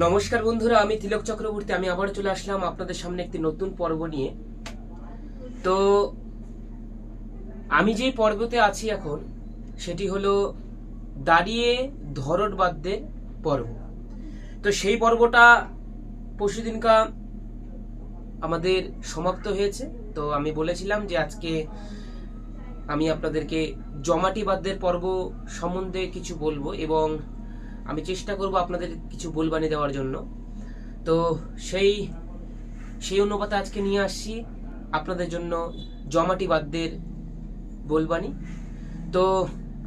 নমস্কার বন্ধুরা, আমি তিলক চক্রবর্তী, আমি আবার চলে আসলাম আপনাদের সামনে একটি নতুন পর্ব নিয়ে। তো, আমি যে পর্বতে আছি এখন, সেটি হলো দাঁড়িয়ে ধরট বাদ্যের পর্ব। তো সেই পর্বটা পরশুদিনকা আমাদের সমাপ্ত হয়েছে। তো আমি বলেছিলাম যে আজকে আমি আপনাদেরকে জমাটি বাদ্যের পর্ব সম্বন্ধে কিছু বলব এবং আমি চেষ্টা করব আপনাদের কিছু বলবানি দেওয়ার জন্য। তো সেই সেই অনুপাতে আজকে নিয়ে আসছি আপনাদের জন্য জমাটি বাদ্যের বলবানি তো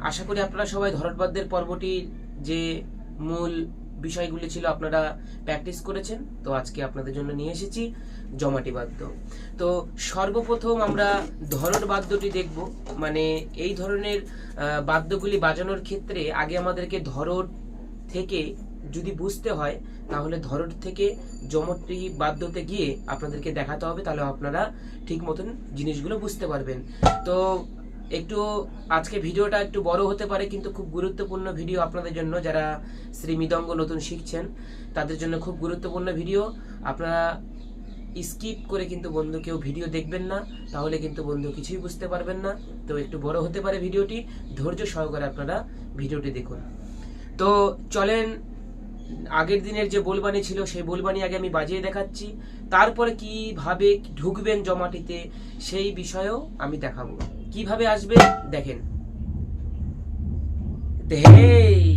আশা করি আপনারা সবাই ধরটবাদ্যের পর্বটির যে মূল বিষয়গুলি ছিল আপনারা প্র্যাকটিস করেছেন, তো আজকে আপনাদের জন্য নিয়ে এসেছি জমাটি বাদ্য তো সর্বপ্রথম আমরা ধরট বাদ্যটি দেখব। মানে এই ধরনের বাদ্যগুলি বাজানোর ক্ষেত্রে আগে আমাদেরকে ধরট থেকে যদি বুঝতে হয়, তাহলে ধরট থেকে জমটি বাদ্যতে গিয়ে আপনাদেরকে দেখাতে হবে, তাহলে আপনারা ঠিক মতন জিনিসগুলো বুঝতে পারবেন। তো একটু আজকে ভিডিওটা একটু বড় হতে পারে, কিন্তু খুব গুরুত্বপূর্ণ ভিডিও আপনাদের জন্য, যারা শ্রী মৃদঙ্গ নতুন শিখছেন, তাদের জন্য খুব গুরুত্বপূর্ণ ভিডিও। আপনারা স্কিপ করে কিন্তু বন্ধু কেউ ভিডিও দেখবেন না, তাহলে কিন্তু বন্ধু কিছুই বুঝতে পারবেন না। তো একটু বড় হতে পারে ভিডিওটি, ধৈর্য সহকারে আপনারা ভিডিওটি দেখুন। তো চলেন, আগের দিনের যে বোলবানি ছিল, সেই বোলবানি আগে আমি বাজিয়ে দেখাচ্ছি। তারপরে কীভাবে ঢুকবেন জমাটিতে, সেই বিষয়েও আমি দেখাবো। কীভাবে আসবে দেখেন। ধেই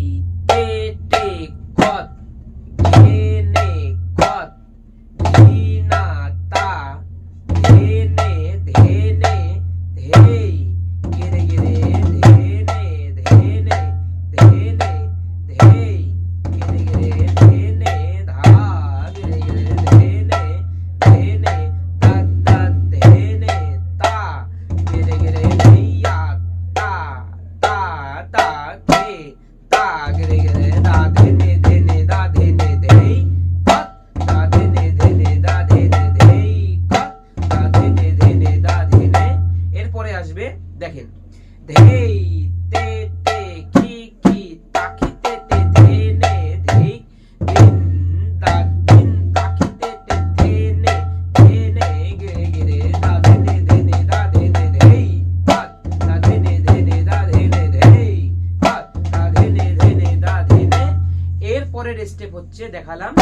হচ্ছে দেখালাম,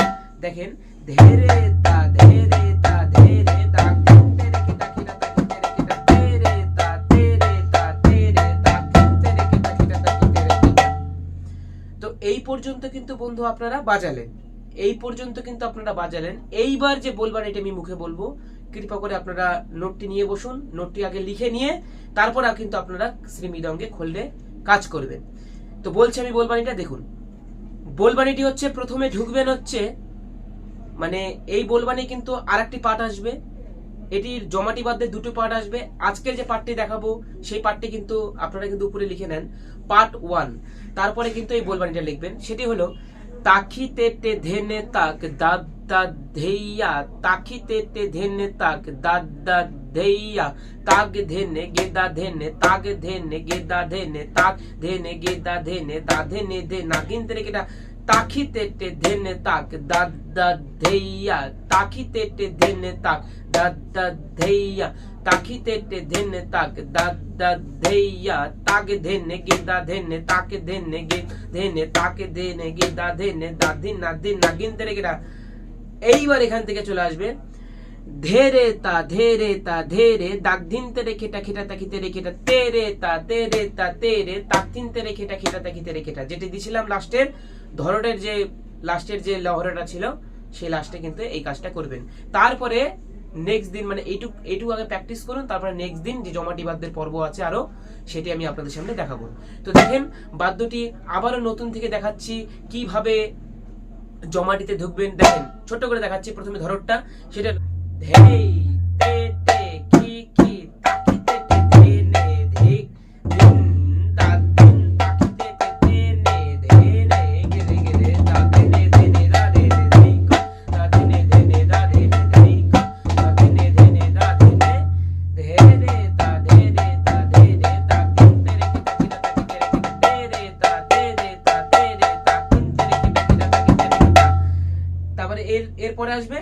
দেখেন, ধেরে তা ধেরে তা ধেরে তা তো এই পর্যন্ত কিন্তু বন্ধু আপনারা বাজালেন। এই পর্যন্ত কিন্তু আপনারা বাজালেন। এইবার যে বলবার, এটা আমি মুখে বলব। কৃপা করে আপনারা নোটটি নিয়ে বসুন, নোটটি আগে লিখে নিয়ে, তারপর কিন্তু আপনারা শ্রীমৃদঙ্গে খুললে কাজ করবেন। তো বলছি আমি বলবার এটা, দেখুন বলবানিটি হচ্ছে প্রথমে ঢুকবেন হচ্ছে মানে এই বোলবানি কিন্তু আর একটি পার্ট আসবে। এটির জমাটি বাদ দিয়ে দুটো পার্ট আসবে। আজকের যে পার্টটি দেখাবো, সেই পার্টটি কিন্তু আপনারা কিন্তু উপরে লিখে নেন, পার্ট ওয়ান। তারপরে কিন্তু এই বোলবানিটা লিখবেন। সেটি হলো তাকিতে তে ধেনে তাক দাদা ধেইয়া তাকিতে তে ধেনে তাক দাদা ধেইয়া তাগ ধেনে গেদা ধেনে তাগ ধেনে গেদা ধেনে তাক ধেনে গেদা ধেনে দা ধেনে ধে না কিন্তু রেখেটা তাকিতে তে ধেনে তাক দাদা ধেইয়া তাকিতে তে ধেনে এইবার এখান থেকে চলে আসবে ধেরে তা ধেরে তা ধেরে দাগ ধিনতে রে খেটা তাকিতে রে খেটা তেরে তা তেরে তা তেরে তাক তিনতে রে খেটা তাকিতে রে খেটা যেটি দিছিলাম লাস্টের ধরনের যে লাস্টের যে লহরাটা ছিল, সেই লাস্টে কিন্তু এই কাজটা করবেন। তারপরে নেক্সট দিন মানে এইটুক, এইটুকু আগে প্র্যাকটিস করুন, তারপরে নেক্সট দিন যে জমাটি বাদ্যের পর্ব আছে আরও, সেটি আমি আপনাদের সামনে দেখাবো। তো দেখেন, বাদ্যটি আবারও নতুন থেকে দেখাচ্ছি, কীভাবে জমাটিতে ঢুকবেন। দেখেন, ছোট্ট করে দেখাচ্ছি প্রথমে ধরটটা সেটা ধেই পরে আসবে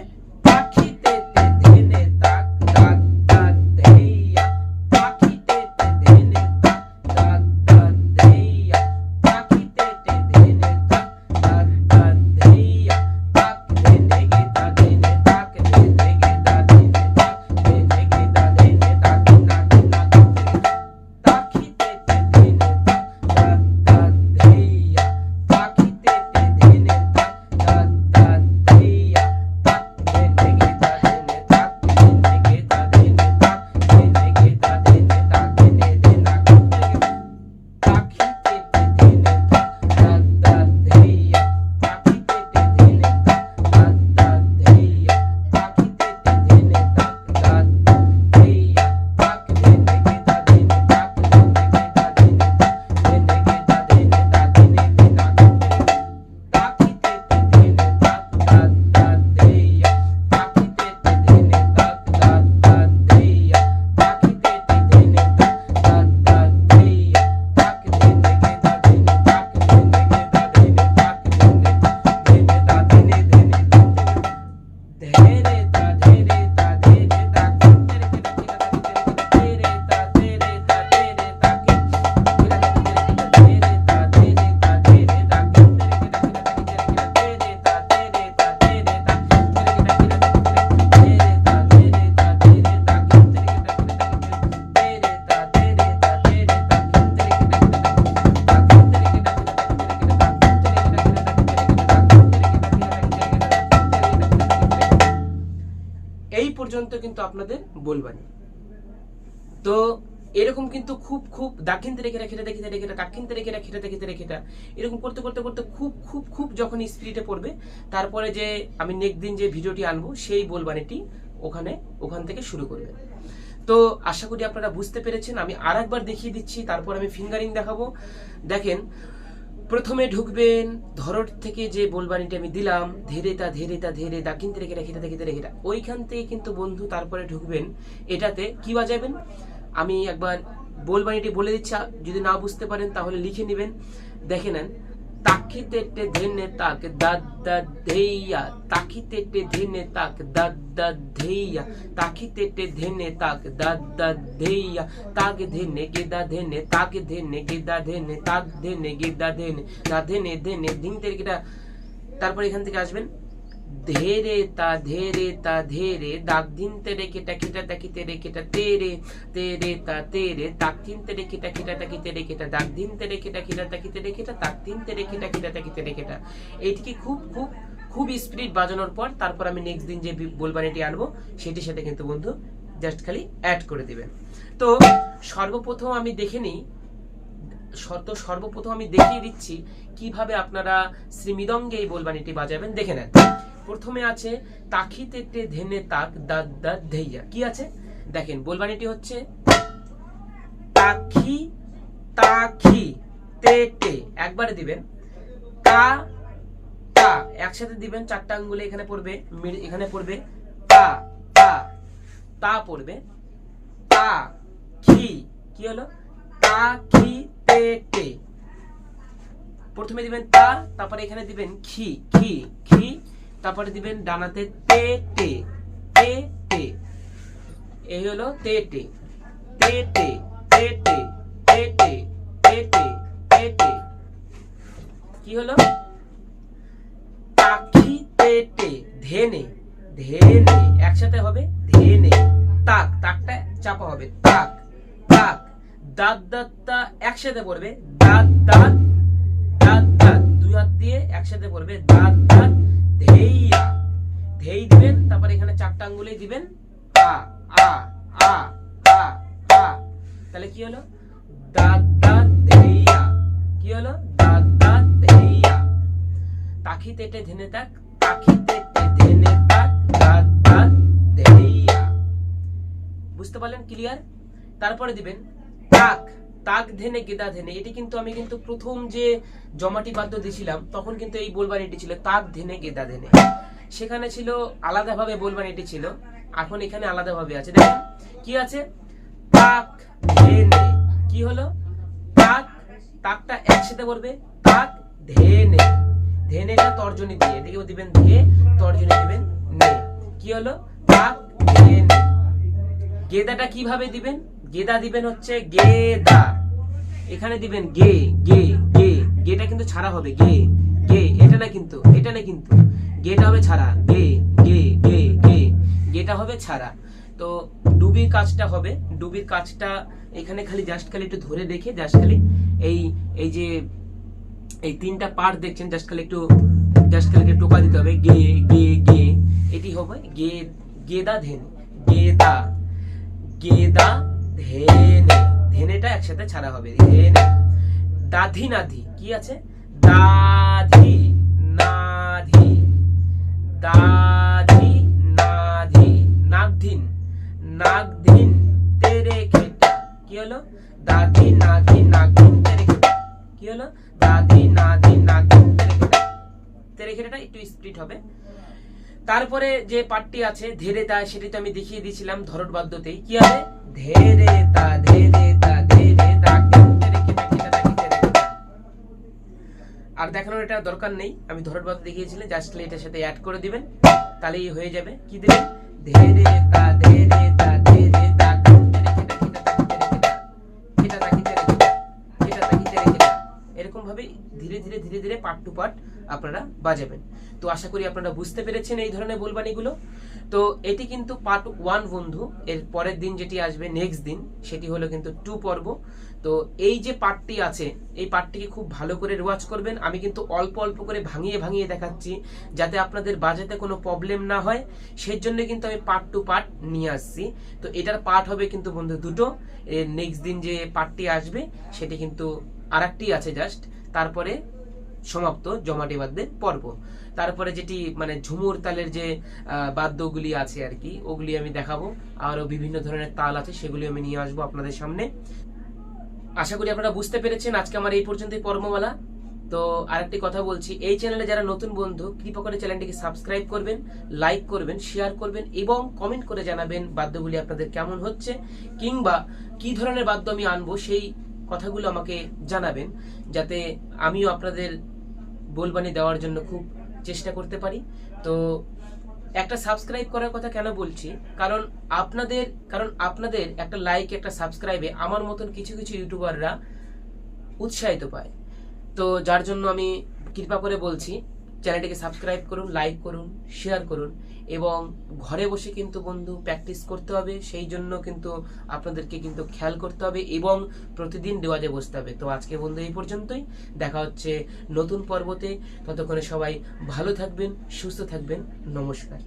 কিন্তু আপনাদের বলবানি তো এরকম কিন্তু খুব খুব দাক্ষিণতে রেখে রেখে দেখিতে রেখে কাক্ষিণতে রেখে রেখে দেখিতে রেখে এরকম করতে করতে করতে খুব খুব খুব যখন স্পিডে পড়বে তারপরে যে আমি নেক্সট দিন যে ভিডিওটি আনব সেই বলবানিটি ওখানে ওখান থেকে শুরু করবে তো আশা করি আপনারা বুঝতে পেরেছেন আমি আর একবার দেখিয়ে দিচ্ছি তারপর আমি ফিঙ্গারিং দেখাবো দেখেন প্রথমে ঢুকবেন, ধরট থেকে যে বোলবানিটা আমি দিলাম ধীরে তা ধীরে তা ধীরে দাকিনতে রেখে রেখে দেখিতে রেখে। ওইখান থেকে কিন্তু বন্ধু তারপরে ঢুকবেন, এটাতে কি বাজাবেন? আমি একবার বোলবানিটি বলে দিচ্ছি, যদি না বুঝতে পারেন তাহলে লিখে নেবেন। দেখে নেন তাকিতেটে ধেনে তাক দাদ্দা ধেইয়া তাকিতেটে ধেনে তাক দাদ্দা ধেইয়া তাকিতেটে ধেনে তাক দাদ্দা ধেইয়া, তাগ ধেনে গেদা ধেনে, তাগ ধেনে গেদা ধেনে তাক ধেনে গেদা ধেনে দা ধেনে ধেনে ধিন তের তারপর এখান থেকে আসবেন। ধেরে তা ধেরে তা ধেরে, দাগ দিন তেরে কেটা কেটা তাকি তেরে কেটা তেরে তেরে তা তেরে তাক দিন তেরে কেটা কেটা তাকি তেরে কেটা দাগ দিন তেরে কেটা কেটা তাকি তেরে কেটা তাক দিন তেরে কেটা কেটা এইটিকে খুব খুব খুব স্পিড বাজানোর পর তারপর আমি নেক্সট দিন যে বলবানিটি আনব, সেটির সাথে কিন্তু বন্ধু জাস্ট খালি অ্যাড করে দিবেন তো সর্বপ্রথম আমি দেখে নিই শর্ত সর্বপ্রথম আমি দেখিয়ে দিচ্ছি কীভাবে আপনারা শ্রীমৃদঙ্গে এই বলবানিটি বাজাবেন, দেখে নেন। প্রথমে আছে, তাখিতে তে ধেনে তাক দাদ দাদ ধেইয়া। কি আছে? দেখেন বলবানিটি হচ্ছে, তাখি তাখি তে তে। একবারে দিবেন, তা তা। একসাথে দিবেন, চারটা আঙ্গুলে এখানে পড়বে এখানে পড়বে, তা তা। তা পড়বে তা খি কি হলো? তা খি তে। টে প্রথমে দিবেন, তা, তারপরে এখানে দিবেন, খি। খি খি। তারপরে দিবেন ডানাতে তে টে তে টে এই হলো তে টে তে টে তে টে তে টে তে টে তে টে কি হলো তাকি তে টে ধেনে ধেনে একসাথে হবে ধেনে তাক তাকটা চাপা হবে তাক তাক দাঁত দাঁতটা একসাথে পড়বে দাঁত দাঁত দাঁত দাঁত দুই হাত দিয়ে একসাথে পড়বে দাঁত দাঁত ধেইয়া ধেই দিবেন, তারপর এখানে চারটা আঙ্গুলে দিবেন। আ আ আ আ আ। তাহলে কি হলো? দাঁত ধেইয়া। কি হলো? দাঁত ধেইয়া। তাকি তেটে ধেনে তাক, তাকি তেটে ধেনে তাক দাঁত ধেইয়া। বুঝতে পারলেন ক্লিয়ার তারপরে দিবেন, তাক। তাক ধেনে গেদা ধেনে, এটি কিন্তু আমি কিন্তু প্রথম যে জমাটি বাদ্য দিছিলাম তখন কিন্তু এই বলবানিটি ছিল তাক ধেনে গেদা ধেনে। সেখানে ছিল আলাদাভাবে বলবানিটি ছিল, এখন এখানে আলাদাভাবে আছে। দেখেন, কি আছে? তাক ধেনে। কি হলো? তাক, তাকটা একসাথে বলবে তাক ধেনে। ধেনেটা তর্জনী দিয়ে, এদিকেও দিবেন ধে, তর্জনী দিবেন নে। কি হলো? তাক ধেনে। গেদাটা কীভাবে দিবেন? গেদা দিবেন হচ্ছে গেদা। এখানে দিবেন গে গে গে। গেটা কিন্তু ছাড়া হবে, গে গে। এটা না কিন্তু, এটা না কিন্তু। গেটা হবে ছাড়া, গে গে গে গে। গেটা হবে ছাড়া। তো ডুবির কাজটা হবে। ডুবির কাজটা এখানে খালি জাস্ট খালি একটু ধরে দেখে জাস্ট খালি এই এই যে, এই তিনটা পার্ট দেখছেন জাস্ট খালি একটু জাস্ট খালি টোকা দিতে হবে। গে গে গে। এটি হবে গে, গেদা ধেন গেদা। একসাথে ছাড়া হবে। দাধি নাধি। কি আছে? দাধি নাধি। দাধি নাধি। নাগধিন। নাগধিন তেরে খেটা। কি হলো? দাধি নাধি নাগধিন তেরে খেটা। কি হলো? দাধি নাধি নাগধিন তেরে খেটা। তেরে খেটাটা একটু স্প্লিট হবে। তারপরে যে পার্টটি আছে ধেরে তা সেটি তো আমি দেখিয়ে দিয়েছিলাম ধরট বাদ্যতেই। কি হবে? ধেরে তা ধেরে আর দেখানোর এটা দরকার নেই আমি ধরট বাদ্য দেখিয়েছিলাম জাস্ট এটার সাথে অ্যাড করে দিবেন তাহলেই হয়ে যাবে কি দিবেন ধেরে তা ধেরে তা ধেরে ধীরে ধীরে ধীরে ধীরে পার্ট টু পার্ট আপনারা বাজাবেন তো আশা করি আপনারা বুঝতে পেরেছেন এই ধরনের বলবানিগুলো তো এটি কিন্তু পার্ট ওয়ান বন্ধু। এর পরের দিন যেটি আসবে নেক্সট দিন, সেটি হলো কিন্তু টু পর্ব। তো এই যে পার্টটি আছে, এই পার্টটিকে খুব ভালো করে রেওয়াজ করবেন। আমি কিন্তু অল্প অল্প করে ভাঙিয়ে ভাঙিয়ে দেখাচ্ছি, যাতে আপনাদের বাজাতে কোনো প্রবলেম না হয়। সেই জন্য কিন্তু আমি পার্ট টু পার্ট নিয়ে আসছি। তো এটার পার্ট হবে কিন্তু বন্ধু দুটো। এর নেক্সট দিন যে পার্টটি আসবে, সেটি কিন্তু আরেকটি আছে জাস্ট তারপরে সমাপ্ত জমাটি বাদ্যের পর্ব। তারপরে যেটি মানে ঝুমুর তালের যে বাদ্যগুলি আছে আর কি, ওগুলি আমি দেখাবো। আরও বিভিন্ন ধরনের তাল আছে, সেগুলি আমি নিয়ে আসব আপনাদের সামনে। আশা করি আপনারা বুঝতে পেরেছেন, আজকে আমার এই পর্যন্তই পর্বমালা। তো আরেকটি কথা বলছি, এই চ্যানেলে যারা নতুন বন্ধু, কৃপা করে চ্যানেলটিকে সাবস্ক্রাইব করবেন, লাইক করবেন, শেয়ার করবেন এবং কমেন্ট করে জানাবেন বাদ্যগুলি আপনাদের কেমন হচ্ছে কিংবা কি ধরনের বাদ্য আমি আনব, সেই কথাগুলো আমাকে জানাবেন। যাতে আমিও আপনাদের বলবানি দেওয়ার জন্য খুব চেষ্টা করতে পারি। তো একটা সাবস্ক্রাইব করার কথা কেন বলছি? কারণ আপনাদের কারণ আপনাদের একটা লাইক একটা সাবস্ক্রাইবে আমার মতন কিছু কিছু ইউটিউবাররা উৎসাহিত পায়। তো যার জন্য আমি কৃপা করে বলছি চ্যানেলটিকে সাবস্ক্রাইব করুন, লাইক করুন, শেয়ার করুন এবং ঘরে বসে কিন্তু বন্ধু প্র্যাকটিস করতে হবে, সেই জন্য কিন্তু আপনাদেরকে কিন্তু খেয়াল করতে হবে এবং প্রতিদিন দেওয়াজে বসতে হবে। তো আজকে বন্ধু এই পর্যন্তই। দেখা হচ্ছে নতুন পর্বতে। ততক্ষণে সবাই ভালো থাকবেন, সুস্থ থাকবেন। নমস্কার।